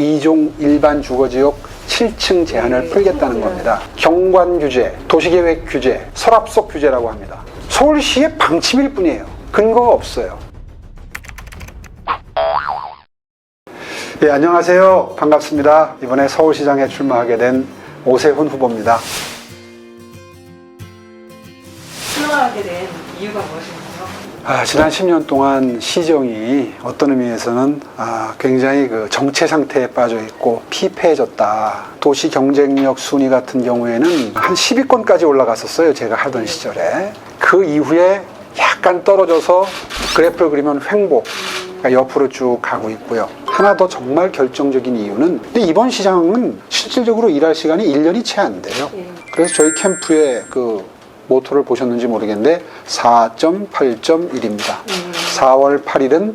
2종 일반 주거지역 7층 제한을 풀겠다는 겁니다. 경관 규제, 도시계획 규제, 서랍속 규제라고 합니다. 서울시의 방침일 뿐이에요. 근거가 없어요. 예, 안녕하세요. 반갑습니다. 이번에 서울시장에 출마하게 된 오세훈 후보입니다. 아, 지난 10년 동안 시정이 어떤 의미에서는 아, 굉장히 그 정체 상태에 빠져 있고 피폐해졌다. 도시 경쟁력 순위 같은 경우에는 한 10위권까지 올라갔었어요. 제가 하던 시절에. 그 이후에 약간 떨어져서 그래프를 그리면 횡보. 그러니까 옆으로 쭉 가고 있고요. 하나 더 정말 결정적인 이유는 근데 이번 시장은 실질적으로 일할 시간이 1년이 채 안 돼요. 예. 그래서 저희 캠프의 그 모토를 보셨는지 모르겠는데 4.8.1입니다. 음. 4월 8일은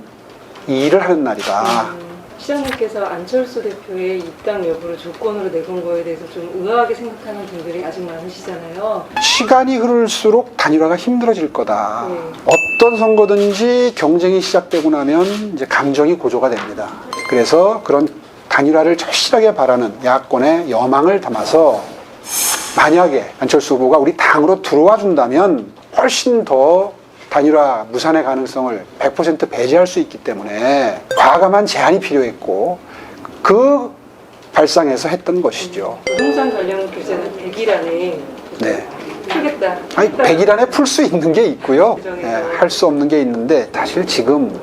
일을 하는 날이다. 음, 시장님께서 안철수 대표의 입당 여부를 조건으로 내건 거에 대해서 좀 의아하게 생각하는 분들이 아직 많으시잖아요. 시간이 흐를수록 단일화가 힘들어질 거다. 네. 어떤 선거든지 경쟁이 시작되고 나면 이제 감정이 고조가 됩니다. 그래서 그런 단일화를 절실하게 바라는 야권의 여망을 담아서 만약에 안철수 후보가 우리 당으로 들어와 준다면 훨씬 더 단일화 무산의 가능성을 100% 배제할 수 있기 때문에 과감한 제한이 필요했고 그 발상에서 했던 것이죠. 부동산 관련 규제는 100일 안에 네. 풀겠다. 아니 100일 안에 풀 수 있는 게 있고요. 규정에서. 할수 없는 게 있는데 사실 지금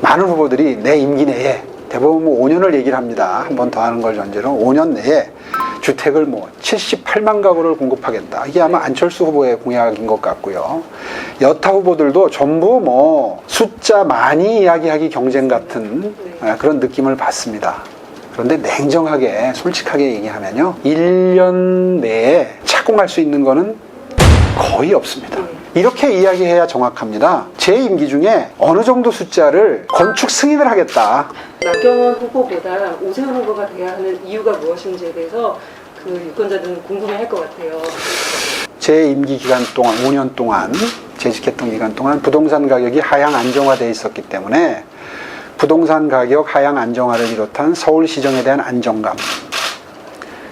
많은 후보들이 내 임기 내에 대부분 뭐 5년을 얘기를 합니다. 한 번 더 하는 걸 전제로 5년 내에 주택을 뭐 78만 가구를 공급하겠다. 이게 아마 안철수 후보의 공약인 것 같고요. 여타 후보들도 전부 뭐 숫자 많이 이야기하기 경쟁 같은 아, 그런 느낌을 받습니다. 그런데 냉정하게 솔직하게 얘기하면요. 1년 내에 착공할 수 있는 거는 거의 없습니다. 이렇게 이야기해야 정확합니다. 제 임기 중에 어느 정도 숫자를 건축 승인을 하겠다. 나경원 후보보다 오세훈 후보가 돼야 하는 이유가 무엇인지에 대해서 그 유권자들은 궁금해할 것 같아요. 제 임기 기간 동안 5년 동안 재직했던 기간 동안 부동산 가격이 하향 안정화돼 있었기 때문에 부동산 가격 하향 안정화를 비롯한 서울 시정에 대한 안정감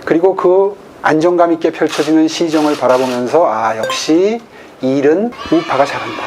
그리고 그 안정감 있게 펼쳐지는 시정을 바라보면서 아 역시 일은 우파가 잘한다.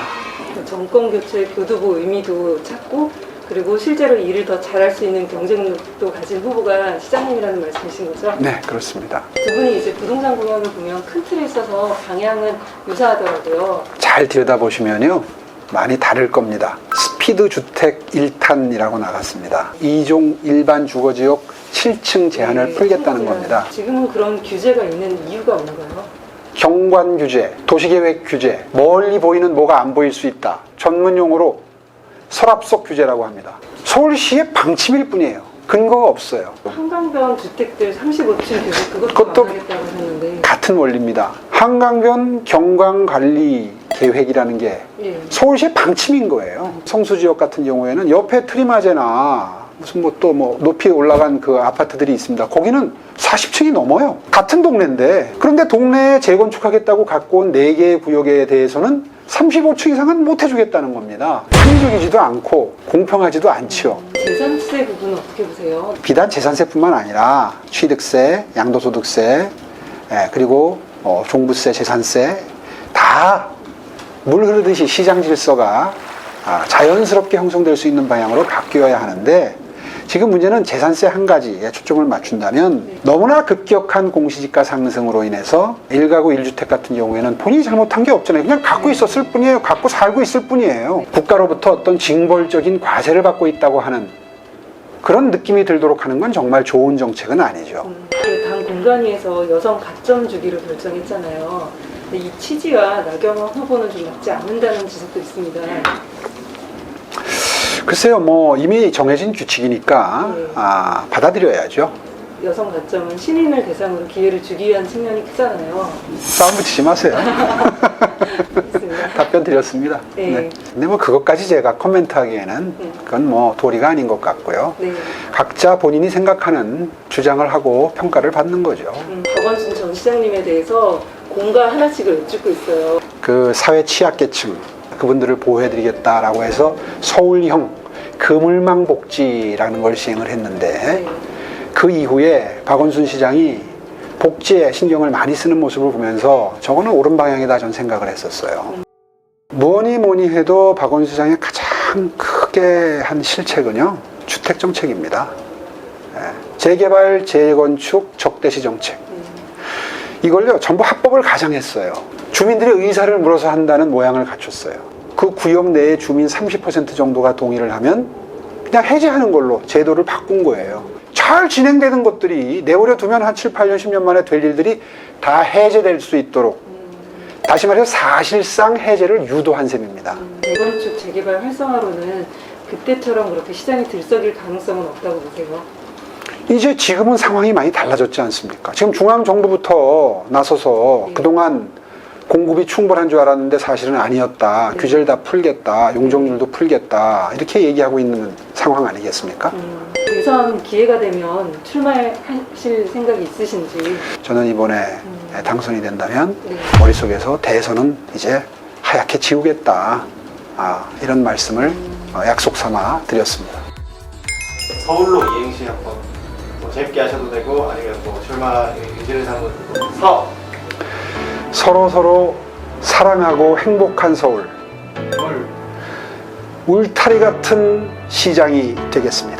그 정권 교체 교두보 의미도 찾고 그리고 실제로 일을 더 잘할 수 있는 경쟁력도 가진 후보가 시장님이라는 말씀이신 거죠? 네 그렇습니다. 두 분이 이제 부동산 공약을 보면 큰 틀에 있어서 방향은 유사하더라고요. 잘 들여다보시면요. 많이 다를 겁니다. 스피드 주택 1탄이라고 나갔습니다. 2종 일반 주거지역 7층 제한을 네, 풀겠다는 겁니다. 지금은 그런 규제가 있는 이유가 뭔가요? 경관 규제, 도시계획 규제, 멀리 보이는 뭐가 안 보일 수 있다. 전문 용어로 서랍속 규제라고 합니다. 서울시의 방침일 뿐이에요. 근거가 없어요. 한강변 주택들 35층 계속 그것도 그것도 망하겠다고 하셨는데 같은 원리입니다. 한강변 경관 관리 계획이라는 게 예. 서울시의 방침인 거예요. 성수 지역 같은 경우에는 옆에 트리마제나 무슨 뭐 또 뭐 높이 올라간 그 아파트들이 있습니다. 거기는 40층이 넘어요. 같은 동네인데 그런데 동네에 재건축하겠다고 갖고 온 4개의 구역에 대해서는 35층 이상은 못 해주겠다는 겁니다. 합리적이지도 않고 공평하지도 않지요. 재산세 부분은 어떻게 보세요? 비단 재산세뿐만 아니라 취득세, 양도소득세, 예, 그리고 어, 종부세, 재산세 다 물 흐르듯이 시장 질서가 아, 자연스럽게 형성될 수 있는 방향으로 바뀌어야 하는데 지금 문제는 재산세 한 가지에 초점을 맞춘다면 너무나 급격한 공시지가 상승으로 인해서 1가구 1주택 같은 경우에는 본인이 잘못한 게 없잖아요. 그냥 갖고 있었을 뿐이에요. 갖고 살고 있을 뿐이에요. 국가로부터 어떤 징벌적인 과세를 받고 있다고 하는 그런 느낌이 들도록 하는 건 정말 좋은 정책은 아니죠. 음, 그당 공간위에서 여성 가점 주기로 결정했잖아요. 근데 이 취지와 나경원 후보는 좀 맞지 않는다는 지적도 있습니다. 글쎄요, 뭐 이미 정해진 규칙이니까 네. 아, 받아들여야죠. 여성 가점은 신인을 대상으로 기회를 주기 위한 측면이 크잖아요. 싸움 붙이지 마세요. 답변 드렸습니다. 네. 근데 뭐 그것까지 제가 코멘트하기에는 네. 그건 뭐 도리가 아닌 것 같고요. 네. 각자 본인이 생각하는 주장을 하고 평가를 받는 거죠. 음, 박원순 전 시장님에 대해서 공가 하나씩을 여쭙고 있어요. 그 사회 취약계층 그분들을 보호해드리겠다라고 해서 서울형 그물망 복지라는 걸 시행을 했는데 네. 그 이후에 박원순 시장이 복지에 신경을 많이 쓰는 모습을 보면서 저거는 옳은 방향이다 전 생각을 했었어요. 뭐니 뭐니 해도 박원순 시장의 가장 크게 한 실책은요 주택 정책입니다. 예, 재개발, 재건축, 적대시 정책. 이걸요 전부 합법을 가장했어요. 주민들의 의사를 물어서 한다는 모양을 갖췄어요. 그 구역 내에 주민 30% 정도가 동의를 하면 그냥 해제하는 걸로 제도를 바꾼 거예요. 잘 진행되는 것들이 내버려 두면 한 7, 8년, 10년 만에 될 일들이 다 해제될 수 있도록 다시 말해서 사실상 해제를 유도한 셈입니다. 재건축 재개발 활성화로는 그때처럼 그렇게 시장이 들썩일 가능성은 없다고 보세요. 이제 지금은 상황이 많이 달라졌지 않습니까? 지금 중앙정부부터 나서서 네. 그동안 공급이 충분한 줄 알았는데 사실은 아니었다. 네. 규제를 다 풀겠다. 용적률도 풀겠다. 이렇게 얘기하고 있는 상황 아니겠습니까? 음, 대선 기회가 되면 출마하실 생각이 있으신지. 저는 이번에 음. 당선이 된다면 네. 머릿속에서 대선은 이제 하얗게 지우겠다. 아, 이런 말씀을 어, 약속 삼아 드렸습니다. 서울로 이행시 한번 뭐 재밌게 하셔도 되고 아니면 뭐 출마 의지를 삼은 서 서로 서로 사랑하고 행복한 서울. 물 울타리 같은 시장이 되겠습니다.